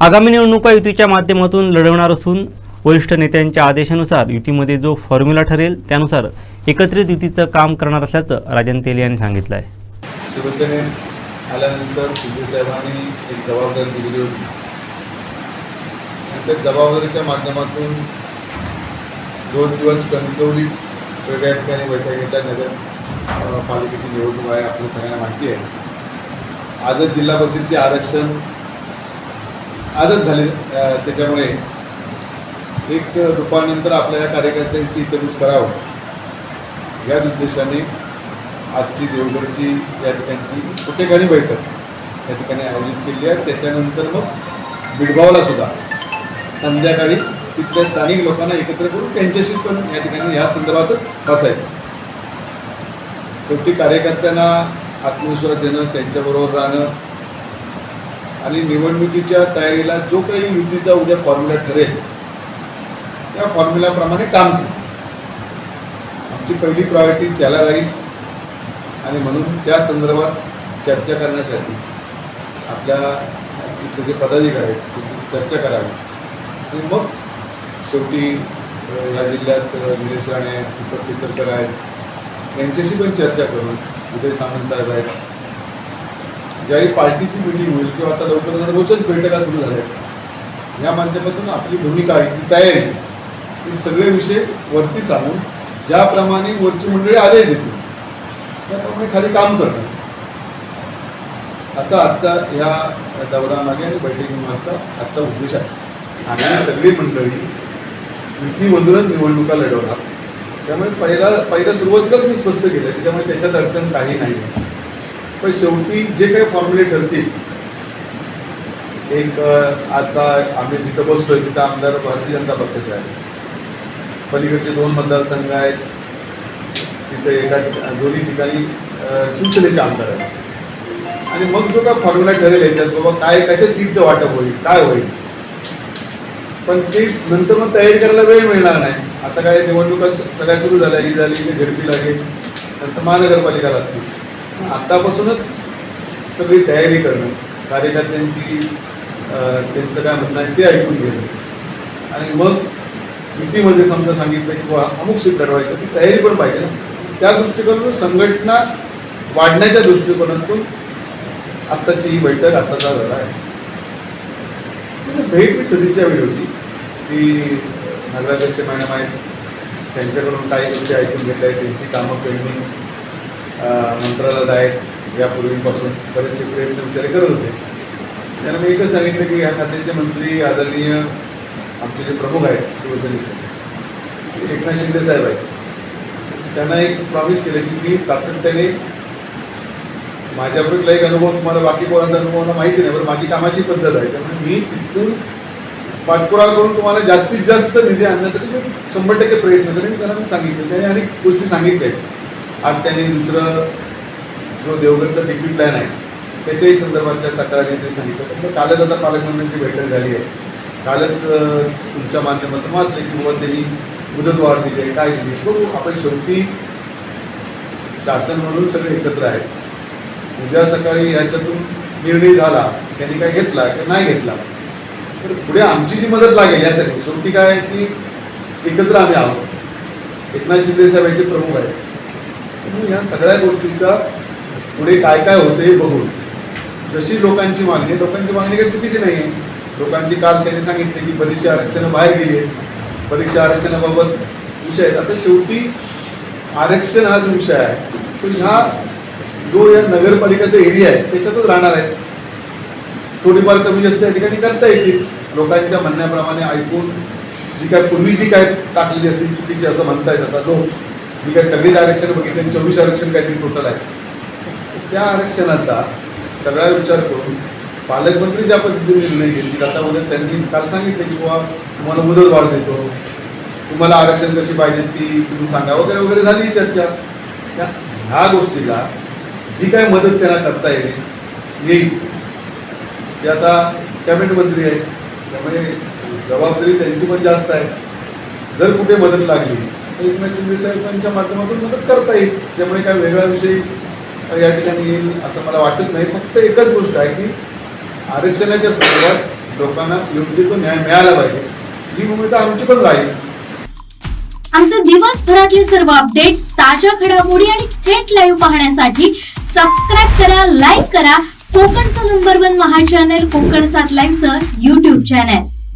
आगामी निवडणुका युतीच्या माध्यमातून लढवणार असून वरिष्ठ नेत्यांच्या आदेशानुसार युतीमध्ये जो फॉर्म्युला ठरेल त्यानुसार एकत्रित युतीचं काम करणार असल्याचं राजन तेली यांनी सांगितलं आहे. शिवसेनेत आल्यानंतर साहेबांनी एक जबाबदारी दिलेली होती. त्या जबाबदारीच्या माध्यमातून दोन दिवस कणकवलीत वेगळ्या ठिकाणी बैठक घेतल्या. नगर पालिकेची निवडणूक आहे आपल्या सगळ्यांना माहिती आहे. आजच जिल्हा परिषदचे आरक्षण आजच झाले त्याच्यामुळे एक दुपारनंतर आपल्या या कार्यकर्त्यांची इतरूच करावं. या उद्देशाने आजची देवगडची या ठिकाणची कुठेकाणी बैठक या ठिकाणी आयोजित केली आहे. त्याच्यानंतर मग बिडगावला सुद्धा संध्याकाळी तिथल्या स्थानिक लोकांना एकत्र करून त्यांच्याशी पण या ठिकाणी या संदर्भातच बसायचं. शेवटी कार्यकर्त्यांना आत्मविश्वास देणं त्यांच्याबरोबर राहणं आणि निवडणुकीच्या तयारीला जो काही युतीचा उद्या फॉर्म्युला ठरेल त्या फॉर्म्युलाप्रमाणे काम करू आमची पहिली प्रायोरिटी त्याला राहील. आणि म्हणून त्या संदर्भात चर्चा करण्यासाठी आपल्या इथले जे पदाधिकारी आहेत त्यांची चर्चा करावी. आणि मग शेवटी या जिल्ह्यात निलेश राणे आहेत दीपक केसरकर आहेत यांच्याशी पण चर्चा करून उदय सामंत साहेब आहेत ज्यावेळी पार्टीची मिटिंग होईल किंवा आता लवकरच रोजच बैठका सुरू झाल्या या माध्यमातून आपली भूमिका आहे ती तयारी हे सगळे विषय वरती सांगून ज्याप्रमाणे वरची मंडळी आदेश देतील त्याप्रमाणे खाली काम करणं असा आजचा ह्या दौऱ्यामागे आणि बैठकीमागचा आजचा उद्देश आहे. आणि सगळी मंडळी युतीमधूनच निवडणुका लढवणार. त्यामुळे पहिला पहिल्या सुरुवातीलाच मी स्पष्ट केलं त्याच्यामुळे त्याच्यात अडचण काही नाही आहे पण शेवटी जे काही फॉर्म्युले ठरतील एक आता आम्ही जिथं बसलोय तिथं आमदार भारतीय जनता पक्षाचे आहे पलीकडचे दोन मतदारसंघ आहेत. तिथे एका दोन्ही ठिकाणी शिवसेनेचे आमदार आहेत. आणि मग जो काय फॉर्म्युला ठरेल याच्यात बाबा काय कशा सीटचं वाटप होईल काय होईल? पण ते नंतर मग तयारी करायला वेळ मिळणार नाही. आता काय निवडणुका सगळ्या सुरू झाल्या ही झाली की झडपी लागेल. नंतर महानगरपालिका लागतील. आत्तापासूनच सगळी तयारी करणं कार्यकर्त्यांची त्यांचं काय म्हणणं आहे ते ऐकून घेणं. आणि मग युतीमध्ये समजा सांगितलं की बुवा अमुक सीट लढवायचं ती तयारी पण पाहिजे ना. त्या दृष्टिकोनातून संघटना वाढण्याच्या दृष्टिकोनातून आत्ताची ही बैठक आत्ताचा झाला आहे. म्हणजे भेट ही सदीच्या वेळ होती की नगराध्यक्ष मॅडम आहेत त्यांच्याकडून काही गोष्टी ऐकून घेतल्या आहेत त्यांची कामं पेंडिंग मंत्रालयात आहेत यापूर्वीपासून बरेचसे प्रयत्न विचार करत होते. त्यांना मी एकच सांगितलं की या खात्याचे मंत्री आदरणीय आमचे जे प्रमुख आहेत शिवसेनेचे ते एकनाथ शिंदे साहेब आहेत. त्यांना एक प्रॉमिस केलं की मी सातत्याने माझ्याबरोबर एक अनुभव तुम्हाला बाकी कोणाचा अनुभव मला माहिती नाही बरं माझी कामाची पद्धत आहे. त्यामुळे मी तिथून पाठपुरावा करून तुम्हाला जास्तीत जास्त निधी आणण्यासाठी मी शंभर टक्के प्रयत्न करेन त्यांना मी सांगितलं. त्याने अनेक गोष्टी सांगितल्या आहेत. आज त्यांनी दुसरं जो देवगडचा तिकीट प्लॅन आहे त्याच्याही संदर्भातल्या तक्रारी ते सांगितलं तर कालच आता पालकमंत्र्यांची बैठक झाली आहे. कालच तुमच्या माध्यमातून वाचले की बाबा त्यांनी मुदतवाढ दिली आहे काय दिली बघू आपण शेवटी शासन म्हणून सगळे एकत्र आहेत. उद्या सकाळी ह्याच्यातून निर्णय झाला त्यांनी काय घेतला की नाही घेतला? तर पुढे आमची जी मदत लागेल यासाठी शेवटी काय आहे की एकत्र आम्ही आहोत. एकनाथ शिंदे साहेब याचे प्रमुख आहेत. म्हणून या सगळ्या गोष्टीचा पुढे काय काय होतं हे बघून जशी लोकांची मागणी लोकांची मागणी काही चुकीची नाही आहे. लोकांची काल त्यांनी सांगितले की परीक्षा आरक्षण बाहेर गेली आहे. परीक्षा आरक्षणाबाबत विषय आहेत. आता शेवटी आरक्षण हा जो विषय आहे तो ह्या जो या नगरपालिकेचा एरिया आहे त्याच्यातच राहणार आहे. थोडीफार कमी जास्त या ठिकाणी करता येतील. लोकांच्या म्हणण्याप्रमाणे ऐकून जी काय पूर्वी जी काय टाकलेली असतील चुकीची असं म्हणता येत आता लोक मी काय सगळीच आरक्षण बघितले आणि चोवीस आरक्षण काहीतरी टोटल आहे. त्या आरक्षणाचा सगळा विचार करून पालकमंत्री ज्या पद्धतीने निर्णय घेतील त्याच्यामध्ये त्यांनी काल सांगितलं की बुवा तुम्हाला मुदत वाढ देतो. तुम्हाला आरक्षण कशी पाहिजे ती तुम्ही सांगा वगैरे वगैरे झाली ही चर्चा. त्या ह्या गोष्टीला जी काय मदत त्यांना करता येईल येईल. ते आता कॅबिनेट मंत्री आहेत. त्यामुळे जबाबदारी त्यांची पण जास्त आहे. जर कुठे मदत लागली एकनाथ शिंदे साहेबांच्या माध्यमातून मदत करता येईल त्यामुळे काय वेगळा विषय या ठिकाणी येईल असं मला वाटत नाही. फक्त एकच गोष्ट आहे की आरक्षणाच्या संदर्भात लोकांना योग्य तो न्याय मिळाला पाहिजे. ही भूमिका आमची पण राहील. आमचे दिवसभरातले सर्व अपडेट्स ताज्या घडामोडी आणि थेट लाईव्ह पाहण्यासाठी सबस्क्राईब करा लाईक करा. कोकणचं नंबर वन महा चॅनल कोकण सात लाईनचं युट्यूब चॅनल